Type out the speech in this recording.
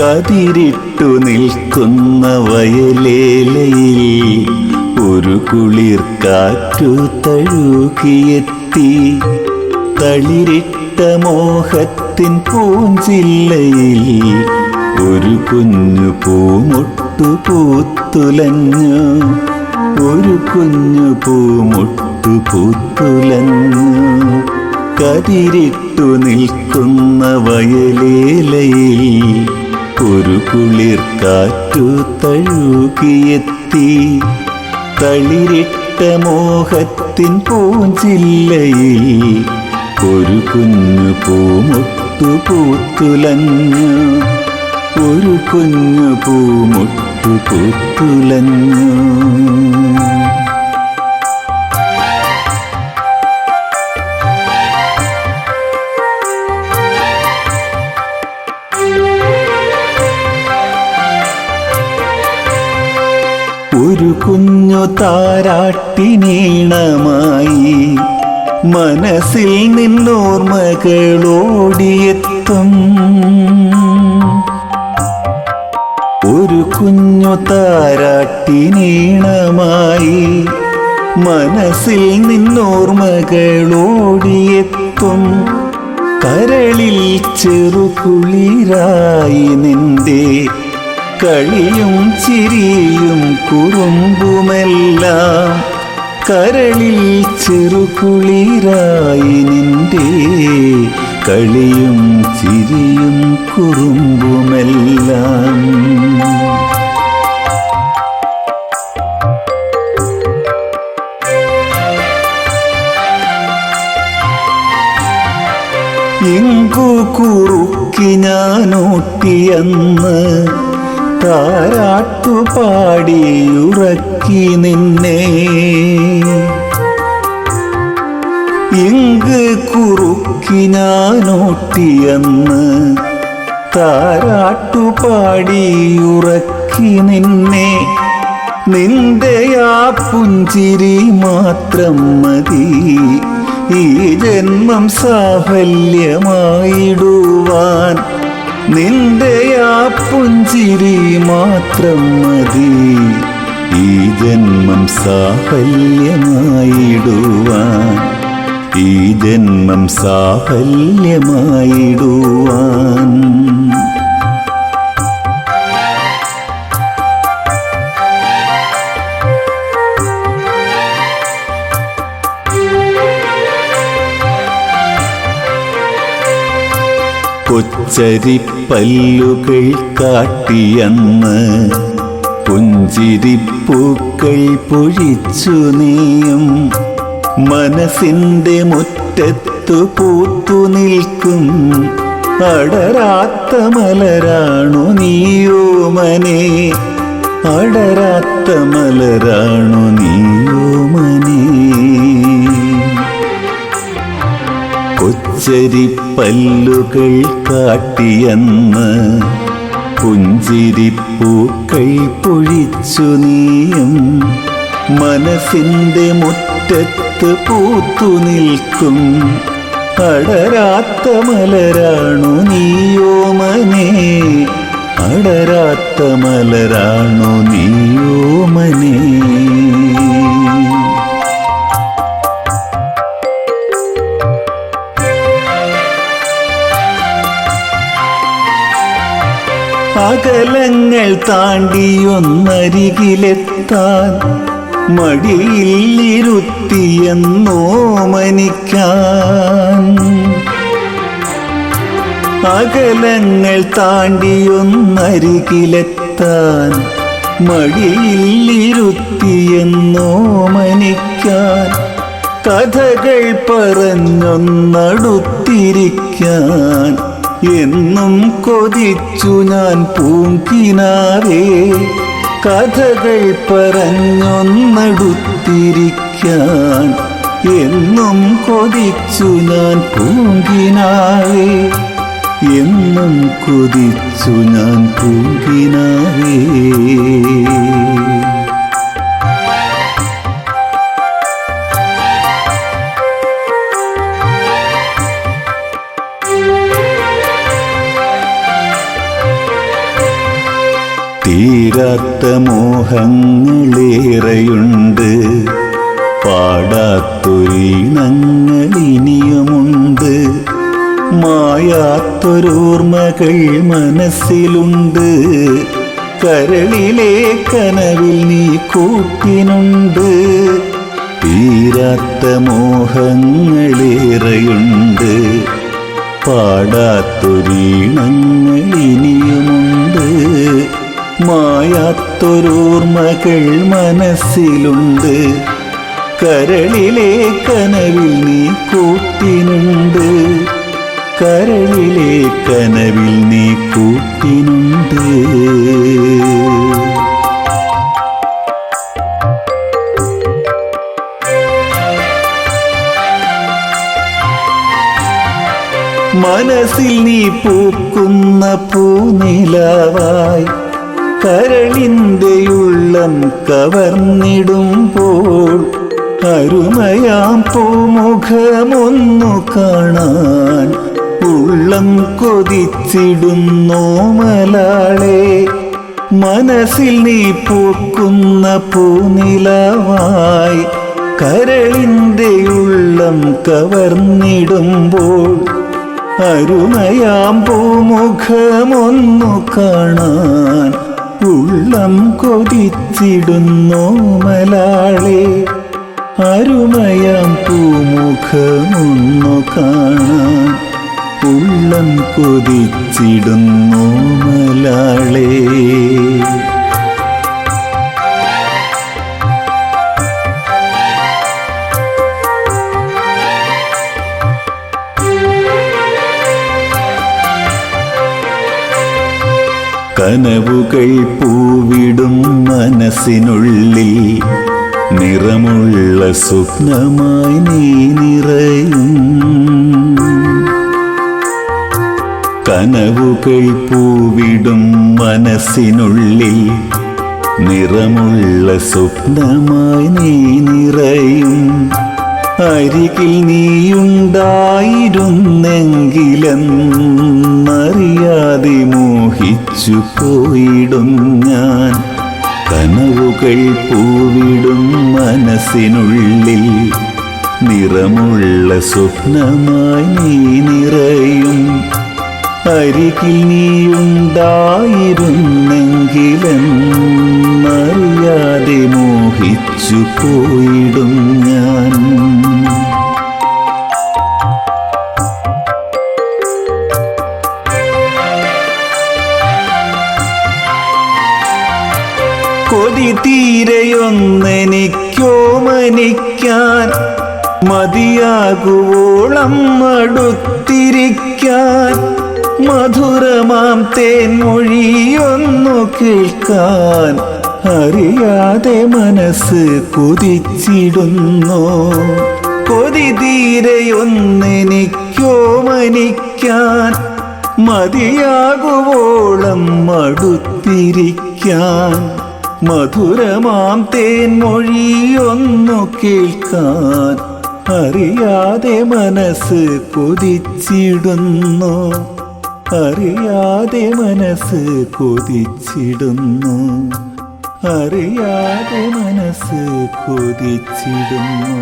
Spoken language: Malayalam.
കതിരിട്ടു നിൽക്കുന്ന വയലേലയിൽ ഒരു കുളിർ കാറ്റു തഴുകിയെത്തി. തളിരിട്ട മോഹത്തിൻ പൂഞ്ചില്ലയിൽ ഒരു കുഞ്ഞു പൂമുട്ടു പൂത്തുലഞ്ഞു. ഒരു കുഞ്ഞു പൂമുട്ടു പൂത്തുലഞ്ഞു. കതിരിട്ടു നിൽക്കുന്ന വയലേലയിൽ ഒരു കുളിർ കാറ്റു തഴുകിയെത്തി. തളിരിട്ട മോഹത്തിൻ പൂഞ്ചില്ലയിൽ ഒരു കുഞ്ഞു പൂമുട്ടു പൂത്തുലഞ്ഞു. ഒരു കുഞ്ഞു പൂമുട്ടു പൂത്തുലഞ്ഞു. ഒരു കുഞ്ഞു താരാട്ടിനീണമായി മനസ്സിൽ നിന്നോർമ്മകളോടിയെത്തും. ഒരു കുഞ്ഞു താരാട്ടിനീണമായി മനസ്സിൽ നിന്നോർമ്മകളോടിയെത്തും. കരളിൽ ചെറുകുളിരായി നിന്റെ കളിയും ചിരിയും കുറുമ്പുമെല്ലാം കരളിൽ ചെറുകുളിരായി നിന്റെ കളിയും ചിരിയും കുറുമ്പുമെല്ലാം. എങ്കു കുറുക്കി ഞാനോട്ടിയെന്ന് താരാട്ടു ഉറക്കി നിന്നെ. ഇങ്ക് കുറുക്കി ഞാനോട്ടിയെന്ന് താരാട്ടു പാടിയുറക്കി നിന്നെ. നിന്റെ ആ പുഞ്ചിരി മാത്രം മതി. ഈ ജന്മം സാഫല്യമായിടുവാൻ നിന്റെ ആ പുഞ്ചിരി മാത്രം മതി. ഈ ജന്മം സാഫല്യമായിടുവാൻ. ഈ ജന്മം സാഫല്യമായിടുവാൻ. കൊച്ചരിപ്പല്ലുകൾ കാട്ടിയന്ന് പുഞ്ചിരിപ്പൂക്കൾ പൊഴിച്ചു നീയും. മനസ്സിന്റെ മുറ്റത്തു പൂത്തു നിൽക്കും. അടരാത്ത മലരാണു നീയോമനെ അടരാത്ത മലരാണു നീയോമനേ കൊച്ചരിപ്പല്ലുകൾ കാട്ടിയെന്ന് പുഞ്ചിരിപ്പൂക്കൾ പൊഴിച്ചു നീയും മനസ്സിന്റെ മുറ്റത്ത് പൂത്തു നിൽക്കും. അടരാത്ത മലരാണു നീയോമനെ അടരാത്ത മലരാണു നീയോമനേ അകലങ്ങൾ താണ്ടിയൊന്നരികിലെത്താൻ മടിയിലിരുത്തിയെന്നോ മനിക്കാൻ അകലങ്ങൾ താണ്ടിയൊന്നരികിലെത്താൻ മടിയിലിരുത്തിയെന്നോ മനിക്കാൻ കഥകൾ പറഞ്ഞൊന്നടുത്തിരിക്കാൻ എന്നും കൊതിച്ചു ഞാൻ പൂങ്കിനാവേ കഥകൾ പറഞ്ഞൊന്നെടുത്തിരിക്കാൻ എന്നും കൊതിച്ചു ഞാൻ പൂങ്കിനാവേ എന്നും കൊതിച്ചു ഞാൻ പൂങ്കിനാവേ മോഹങ്ങളേറെയുണ്ട്. പാടാത്തൊരിണങ്ങളിനിയുമുണ്ട്. മായാത്തൊരോർമ്മകൾ മനസ്സിലുണ്ട്. കരളിലെ കനവിൽ നീ കൂട്ടിനുണ്ട്. തീരാത്ത മോഹങ്ങളേറെയുണ്ട്. പാടാത്തൊരീണങ്ങൾ ഇനിയുമുണ്ട് മായാത്തൊരോർമ്മകൾ മനസ്സിലുണ്ട്. കരളിലെ കനവിൽ നീ കൂട്ടിനുണ്ട്. കരളിലെ കനവിൽ നീ കൂട്ടിനുണ്ട്. മനസ്സിൽ നീ പൂക്കുന്ന പൂനിലവായി കരളിന്റെ ഉള്ളം കവർന്നിടുമ്പോൾ അരുമയാം പൂമുഖമൊന്നു കാണാൻ ഉള്ളം കൊതിച്ചിടുന്നോ മലാളെ. മനസ്സിൽ നീ പൂക്കുന്ന പൂനിലവായി കരളിന്റെ ഉള്ളം കവർന്നിടുമ്പോൾ അരുമയാം പൂമുഖമൊന്നു കാണാൻ ഉള്ളം കൊതിച്ചിടുന്നോ മലാളെ. അരുമയാം പൂമുഖമൊന്നു കാണാൻ ഉള്ളം കൊതിച്ചിടുന്നു കനവുകൾ പൂവിടും മനസ്സിനുള്ളിൽ. നിറമുള്ള സ്വപ്നമായി നീ നിറയും. കനവുകൾ പൂവിടും മനസ്സിനുള്ളിൽ. നിറമുള്ള സ്വപ്നമായി നീ നിറയും. അരികിൽ നീയുണ്ടായിരുന്നെങ്കിലെന്നറിയാതെ മോഹിച്ചു പോയിടും ഞാൻ. കനവുകൾ പൂവിടും മനസ്സിനുള്ളിൽ. നിറമുള്ള സ്വപ്നമായി നീ നിറയും. അരികിൽ നീയുണ്ടായിരുന്നെങ്കിലെന്നറിയാതെ മോഹിച്ചു പോയിടും ഞാൻ. കൊതി തീരെയൊന്നെനിക്കോ മനിക്കാൻ. മതിയാകുവോളം അടുത്തിരിക്കാൻ മധുരമാം തേൻമൊഴിയൊന്നു കേൾക്കാൻ. അറിയാതെ മനസ്സ് കൊതിച്ചിടുന്നു. കൊതി തീരെയൊന്നെനിക്കോ മനിക്കാൻ. മതിയാകുവോളം അടുത്തിരിക്കാൻ മധുരമാം തേൻ മൊഴിയൊന്നു കേൾക്കാൻ അറിയാതെ മനസ്സ് കൊതിച്ചിടുന്നു. അറിയാതെ മനസ്സ് കൊതിച്ചിടുന്നു. അറിയാതെ മനസ്സ് കൊതിച്ചിടുന്നു.